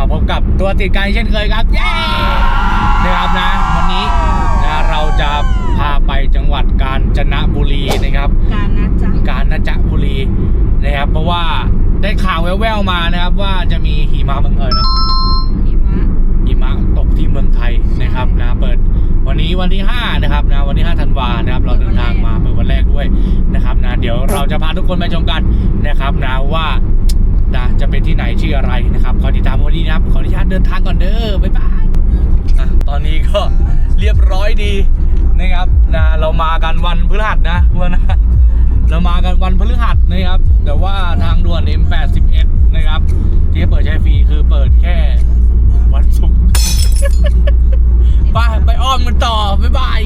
วันนี้ก็มาพบกับตัวติดกันเช่นเคยครับ เย้นะครับนะ วันนี้นะเราจะพาไปจังหวัดกาญจนบุรีนะครับ การนะจ๊ะกาญจนบุรีนะครับ เพราะว่าได้ข่าวแว่วๆมานะครับ ว่าจะมีหิมะเมืองเอยเนาะหิมะหิมะตกที่เมืองไทยนะครับนะเปิดวันนี้วันที่5นะครับนะวันที่5ธันวานะครับ เราเดินทางมาเปิดวันแรกด้วยนะครับนะเดี๋ยวเราจะพาทุกคนไปชมกันนะครับนะว่า นะจะเป็นที่ไหนชื่ออะไรนะครับขอติดตามวันนี้นะครับขออนุญาตเดินทางก่อนเด้อบ๊ายบายตอนนี้ก็เรียบร้อยดีนะครับนะเรามากันวันพฤหัสนะวันนะเรามากันวันพฤหัสนะครับ แต่ว่าทางด่วน M81 นะครับ ที่เปิดใช้ฟรีคือเปิดแค่วันศุกร์ไปไปอ้อมกันต่อบ๊ายบาย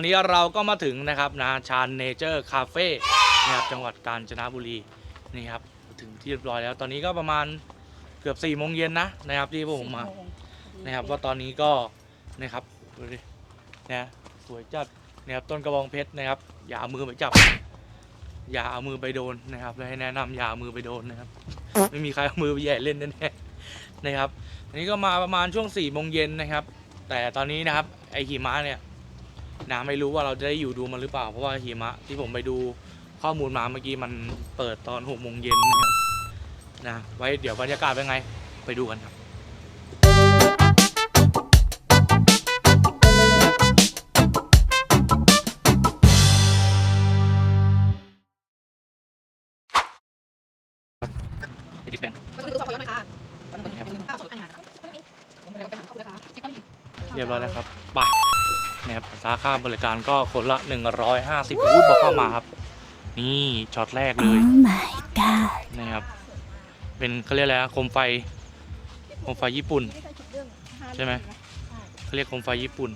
อนนี้เราก็มาถึงนะครับนาชานเนเจอร์คาเฟ่นะครับจังหวัดกาญจนบุรีนี่ครับถึงที่เรียบร้อยแล้ว ตอนนี้ก็ประมาณเกือบ4ี่โมงเย็นนะนะครับที่พวกผมมานะครับก็ตอนนี้ก็นะครับดูดินะสวยจัดนะครับต้นกระบองเพชรนะครับ อย่าเอามือไปจับ อย่าเอามือไปโดนนะครับและให้แนะนำอย่าเอามือไปโดนนะครับ ไม่มีใครเอามือไปแหย่เล่นแน่ๆนะครับอันนี้ก็มาประมาณช่วง4ี่โมงเย็นนะครับ แต่ตอนนี้นะครับไอหิมะเนี่ย นะไม่รู้ว่าเราจะได้อยู่ดูมันหรือเปล่า เพราะว่าหิมะที่ผมไปดูข้อมูลมาเมื่อกี้มันเปิดตอนหกโมงเย็นนะครับนะไว้เดี๋ยวบรรยากาศเป็นไง ไปดูกันครับเรียบร้อยแล้วครับไปนะครับสาค่าบริการก็คนละ 150อุ้ยบอกเข้ามาครับ นี่ช็อตแรกเลย Oh my god นะครับ เป็นเขาเรียกอะไรนะโคมไฟโคมไฟญี่ปุ่น ใช่ไหม เขาเรียกโคมไฟญี่ปุ่น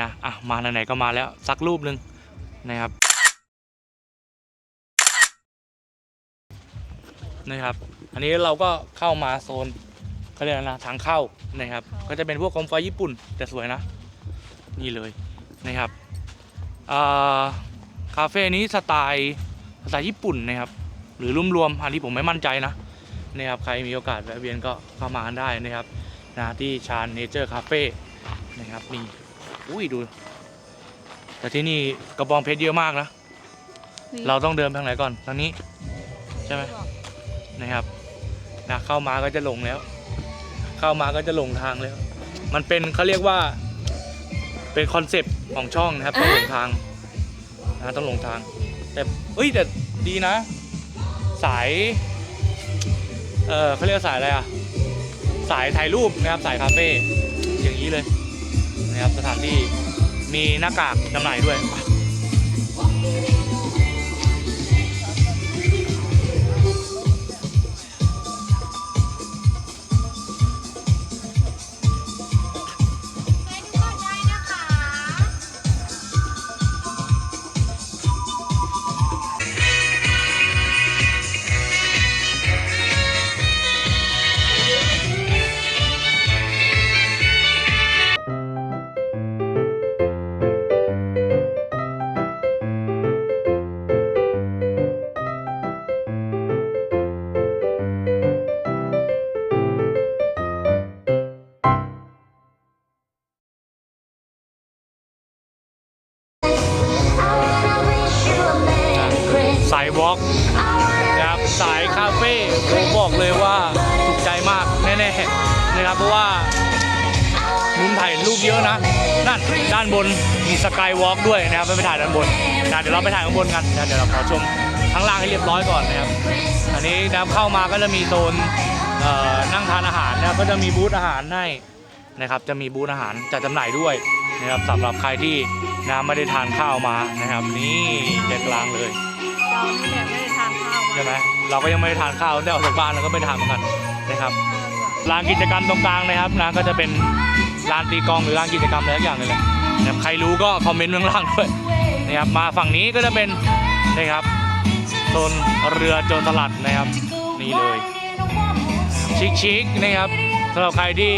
นะอะมาไหนๆก็มาแล้วสักรูปหนึ่งนะครับนะครับ อันนี้เราก็เข้ามาโซนเขาเรียกอะไรนะทางเข้านะครับ ก็จะเป็นพวกโคมไฟญี่ปุ่นแต่สวยนะ นี่เลย นะครับอ่าคาเฟ่นี้สไตล์สไตล์ญี่ปุ่นนะครับ หรือรวมๆอันนี้ผมไม่มั่นใจนะนะครับใครมีโอกาสแวะเวียนก็เข้ามากันได้นะครับนะที่ชานเนเจอร์คาเฟ่นะครับนี่อุ้ยดู แต่ที่นี่กระบองเพชรเยอะมากนะ เราต้องเดินไปทางไหนก่อนทางนี้ ใช่ไหมนะครับนะเข้ามาก็จะหลงแล้ว เข้ามาก็จะหลงทางแล้ว มันเป็นเขาเรียกว่า เป็นคอนเซปต์ของช่องนะครับต้องหลงทางนะต้องหลงทาง แต่เอ้ยแต่ดีนะ สาย เออเขาเรียกว่าสายอะไรอะ สายถ่ายรูปนะครับสายคาเฟ่อย่างนี้เลยนะครับสถานที่มีหน้ากากจำหน่ายด้วย ด้านบนมีสกายวอล์กด้วยนะครับไปถ่ายด้านบนนะเดี๋ยวเราไปถ่ายข้างบนกันนะเดี๋ยวเราขอชมข้างล่างให้เรียบร้อยก่อนนะครับอันนี้นะครับเข้ามาก็จะมีโซนเอ่อนั่งทานอาหารนะครับก็จะมีบูธอาหารให้นะครับจะมีบูธอาหารจัดจำหน่ายด้วยนะครับสำหรับใครที่นะไม่ได้ทานข้าวมานะครับ นี่ใจกลางเลยเรานี่แหละไม่ได้ทานข้าวมาใช่ไหมเราก็ยังไม่ได้ทานข้าวได้ออกจากบ้านเราก็ไม่ได้ทานเหมือนกันนะครับลานกิจกรรมตรงกลางนะครับนะก็จะเป็นลานตีกลองหรือลานกิจกรรมอะไรสักอย่างเลยแหละ นะครับใครรู้ก็คอมเมนต์ข้างล่างด้วยนะครับมาฝั่งนี้ก็จะเป็นนะครับโซนเรือโจรสลัดนะครับ นี่เลยชิคๆนะครับสำหรับใครที่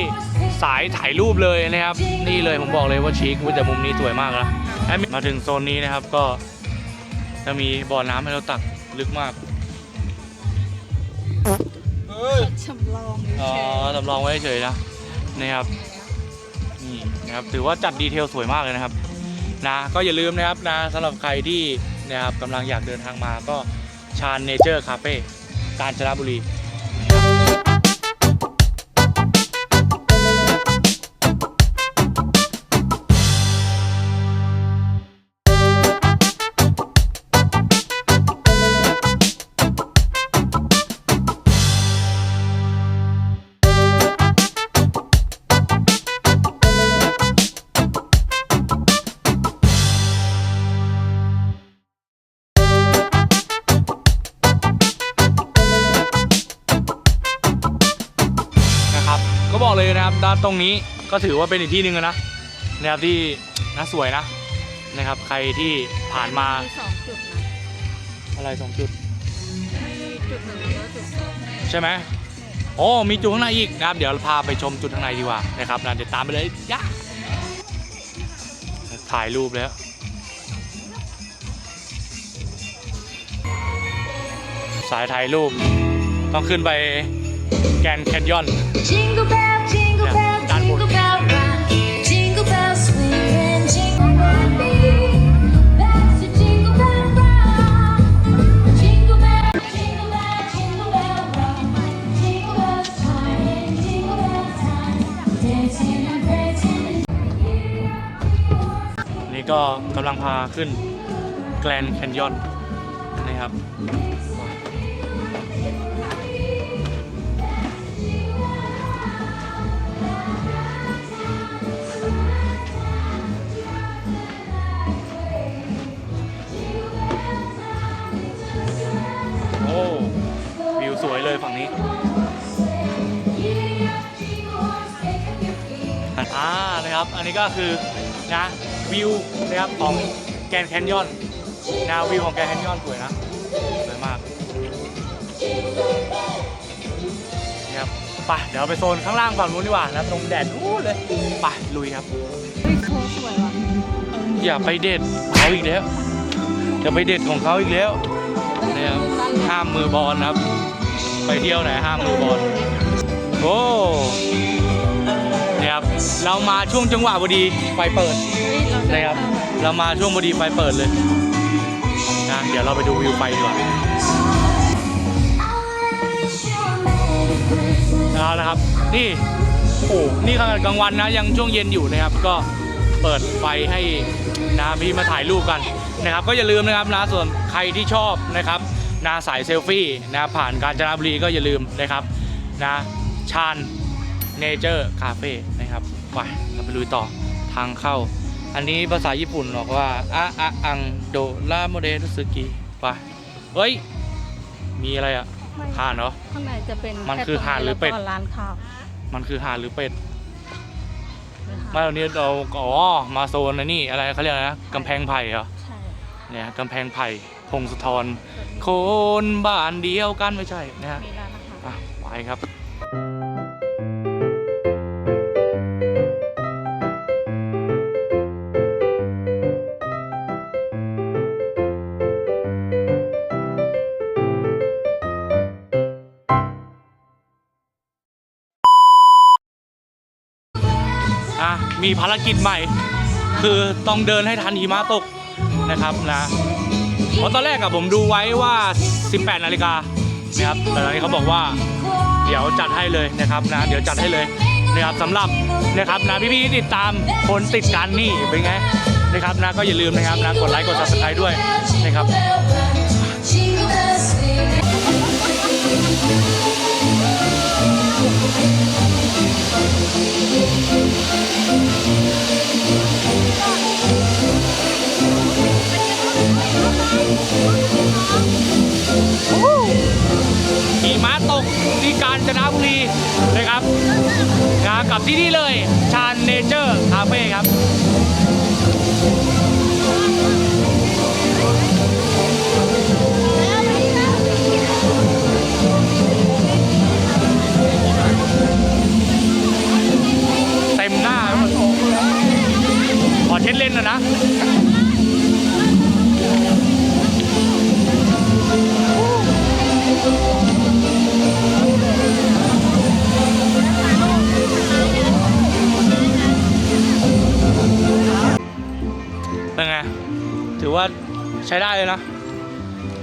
สายถ่ายรูปเลยนะครับ นี่เลยผมบอกเลยว่าชิคอุ๊ยแต่มุมนี้สวยมากนะมาถึงโซนนี้นะครับก็จะมีบ่อน้ำให้เราตักลึกมากชำลองอ๋อสำรองไว้เฉยๆนะนะครับ นะครับถือว่าจัดดีเทลสวยมากเลยนะครับนะก็อย่าลืมนะครับนะสำหรับใครที่นะครับกำลังอยากเดินทางมาก็ชานเนเจอร์คาเฟ่กาญจนบุรี เลยนะครับด้านตรงนี้ก็ถือว่าเป็นอีกที่หนึ่งนะนะครับที่น่าสวยนะนะครับ ใครที่ผ่านมามีสองจุดนะอะไรสองจุดมีจุดหนึ่งแล้วก็จุดสองใช่ไหมโอ้มีจุดข้างในอีกนะครับ เดี๋ยวเราพาไปชมจุดข้างในดีกว่านะครับนะเดี๋ยวตามไปเลยยะถ่ายรูปแล้วสายถ่ายรูปต้องขึ้นไป แกรนด์แคนยอน Jingle bell, jingle Yeah, bell, that jingle one. bell rock. Jingle bell swing and jingle bell beat. That's the jingle bell rock. Jingle bell, jingle bell, jingle bell rock. Jingle bell time and jingle bell time. Dancing and prancing. นี่ก็กำลังพาขึ้นแกรนด์แคนยอนนะครับโฝั่งนี้อ่านะครับ อันนี้ก็คือนะวิวนะครับของแกนแคนยอนนะวิวของแกนแคนยอนสวยนะสวยมากนะครับไปเดี๋ยวไปโซนข้างล่างฝั่งนู้นดีกว่านะตรงแดดนู้นเลยไปลุยครับอย่าไปเด็ดเขาอีกแล้วอย่าไปเด็ดของเขาอีกแล้วนะครับห้ามมือบอลนะครับ ไปเที่ยวไหนห้ามมือบอลโอ้เนี่ยครับเรามาช่วงจังหวะพอดีไฟเปิดนะครับเรามาช่วงพอดีไฟเปิดเลยนะเดี๋ยวเราไปดูวิวไฟดีกว่าเอาละครับ นี่โอ้นี่ขนาดกลางวันนะยังช่วงเย็นอยู่นะครับ ก็เปิดไฟให้นะพี่มาถ่ายรูปกันนะครับ ก็อย่าลืมนะครับนะส่วนใครที่ชอบนะครับ นะสายเซลฟี่นะผ่านกาญจนบุรีก็อย่าลืมนะครับนะชานเนเจอร์คาเฟ่นะครับไปเราไปลุยต่อทางเข้า อันนี้ภาษาญี่ปุ่นบอกว่าอะอะอังโดลาโมเดลสึกิไปเฮ้ย มีอะไรอะห่านเหรอข้างในจะเป็นมันคือห่านหรือเป็ดแค่ตงนี้แล้วก็ร้านข้าวมันคือห่านหรือเป็ดหรือห่านไม่ตอนนี้เราอ๋อมาโซนนะนี่อะไรเขาเรียกอะไรนะกำแพงไผ่เหรอใช่เนี่ยกำแพงไผ่ พงศธรคนบ้านเดียวกันไม่ใช่นะฮะมีร้านอาหารอะไปครับอะมีภารกิจใหม่ คือต้องเดินให้ทันหิมะตกนะครับนะ เพราะตอนแรกอะผมดูไว้ว่า 18 นาฬิกานะครับแต่ตอนนี้เขาบอกว่าเดี๋ยวจัดให้เลยนะครับนะเดี๋ยวจัดให้เลยนะครับสำหรับนะครับนะพี่ๆที่ติดตามคนติดกันนี่เป็นไงนะครับนะก็อย่าลืมนะครับนะกดไลค์กดซับสไครต์ด้วยนะครับ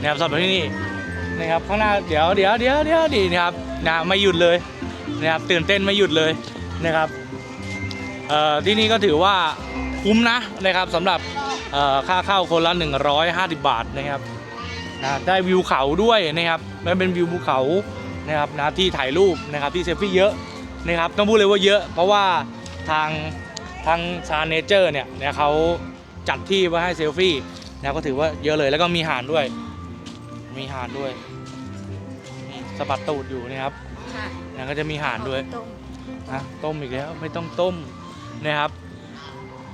นะครับสำหรับที่นี่นะครับข้างหน้าเดี๋ยวเดี๋ยวเดี๋ยวเดี๋ยวดีนะครับนะไม่หยุดเลยนะครับตื่นเต้นไม่หยุดเลยนะครับเอ่อที่นี่ก็ถือว่าคุ้มนะนะครับสำหรับเอ่อค่าเข้าคนละ 150 บาทนะครับนะได้วิวเขาด้วยนะครับไม่เป็นวิวภูเขานะครับนะที่ถ่ายรูปนะครับที่เซลฟี่เยอะนะครับต้องพูดเลยว่าเยอะ เพราะว่าทางทางชานเนเจอร์เนี่ยเนี่ยเขาจัดที่ไว้ให้เซลฟี่นะก็ถือว่าเยอะเลยแล้วก็มีห่านด้วย มีห่านด้วยนี่สะบัดตูดอยู่นะครับค่ะนะก็จะมีห่านด้วยตรงนะต้มอีกแล้วไม่ต้องต้มนะครับ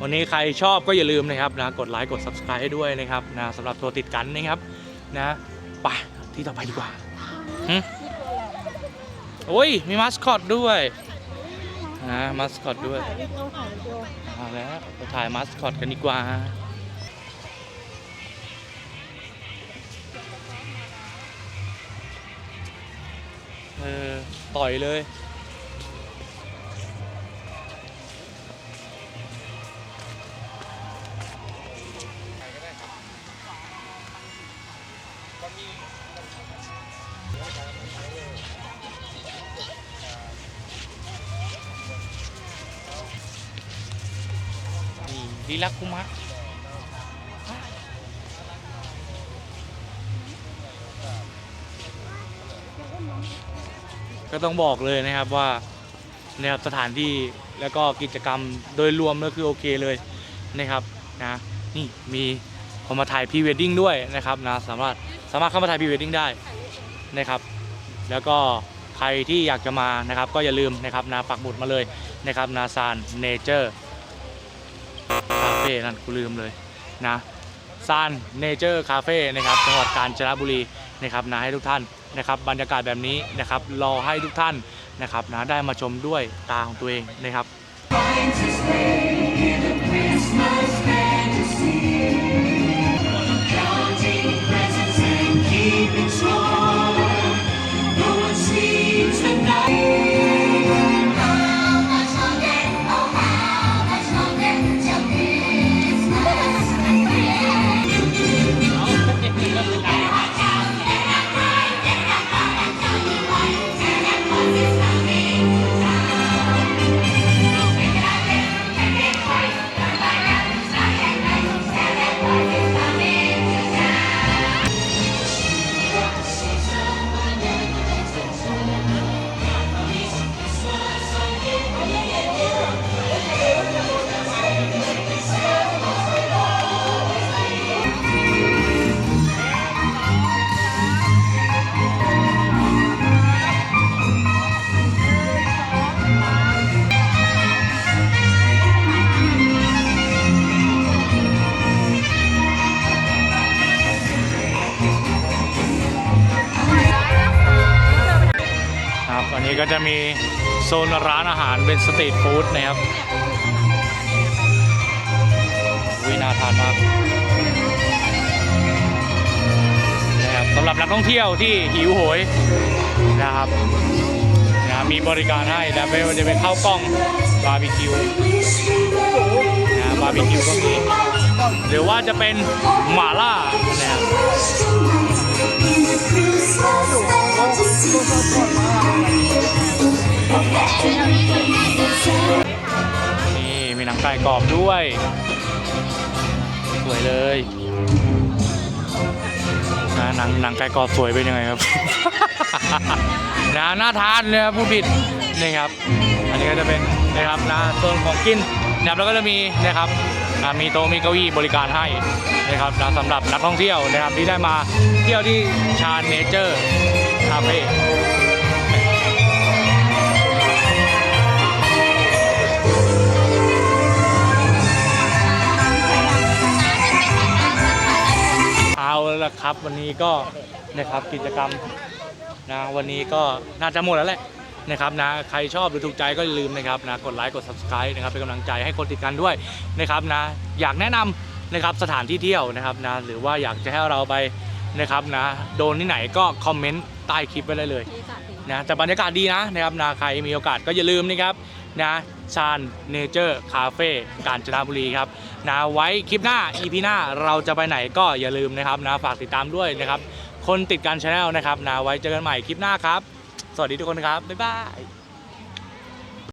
วันนี้ใครชอบก็อย่าลืมนะครับนะกดไลค์กด subscribe ให้ด้วยนะครับนะสำหรับตัวติดกันนะครับนะไปที่ต่อไปดีกว่าหึโอ้ยมีมาสคอตด้วยนะมาสคอตด้วยถ่ายวิดีโอถ่ายวิดีโอเอาแล้วไปถ่ายมาสคอตกันดีกว่า เออต่อยเลย นี่ลีลาคุมะ ก็ต้องบอกเลยนะครับว่านะครับสถานที่แล้วก็กิจกรรมโดยรวมก็คือโอเคเลยนะครับนะนี่มีคนมาถ่ายพรีเวดดิ้งด้วยนะครับนะสามารถสามารถเข้ามาถ่ายพรีเวดดิ้งได้นะครับ แล้วก็ใครที่อยากจะมานะครับ ก็อย่าลืมนะครับนะปักหมุดมาเลยนะครับนาซานเนเจอร์คาเฟ่นั่นกูลืมเลยนะซานเนเจอร์คาเฟ่นะครับจังหวัดกาญจนบุรีนะครับนะให้ทุกท่าน นะครับบรรยากาศแบบนี้นะครับรอให้ทุกท่านนะครับนะได้มาชมด้วยตาของตัวเองนะครับ ก็จะมีโซนร้านอาหารเป็นสตรีทฟู้ดนะครับวิน่าทานมากนะครับสำหรับนักท่องเที่ยวที่หิวโหยนะครับนะมีบริการให้นะไม่ว่าจะเป็นข้าวกล้องบาร์บีคิวนะบาร์บีคิวก็มีหรือว่าจะเป็นหม่าล่านะครับ นี่มีหนังไก่กรอบด้วย สวยเลยนะหนังหนังไก่กรอบสวยเป็นยังไงครับ นะน่าทานเลยครับผู้ผิดนี่ครับ อันนี้ก็จะเป็นนะครับนะโซนของกินนะครับแล้วก็จะมีนะครับมีโต๊ะมีเก้าอี้บริการให้นะครับนะสำหรับนักท่องเที่ยวนะครับที่ได้มาเที่ยวที่ชาญเนเจอร์คาเฟ่ วันนี้ก็นะครับกิจกรรมนะวันนี้ก็น่าจะหมดแล้วแหละนะครับนะใครชอบหรือถูกใจก็อย่าลืมนะครับนะกดไลค์กด subscribe นะครับเป็นกำลังใจให้คนติดกันด้วยนะครับนะอยากแนะนำนะครับสถานที่เที่ยวนะครับนะหรือว่าอยากจะให้เราไปนะครับนะโดนที่ไหนก็คอมเมนต์ใต้คลิปไว้ได้เลยนะแต่บรรยากาศดีนะนะครับนะใครมีโอกาสก็อย่าลืมนะครับนะ ชานเนเจอร์คาเฟ่กาญจนบุรีครับนะไว้คลิปหน้า EP หน้าเราจะไปไหนก็อย่าลืมนะครับนะฝากติดตามด้วยนะครับ คนติดการชาแนลนะครับนะไว้เจอกันใหม่คลิปหน้าครับ สวัสดีทุกคนครับ บ๊ายบาย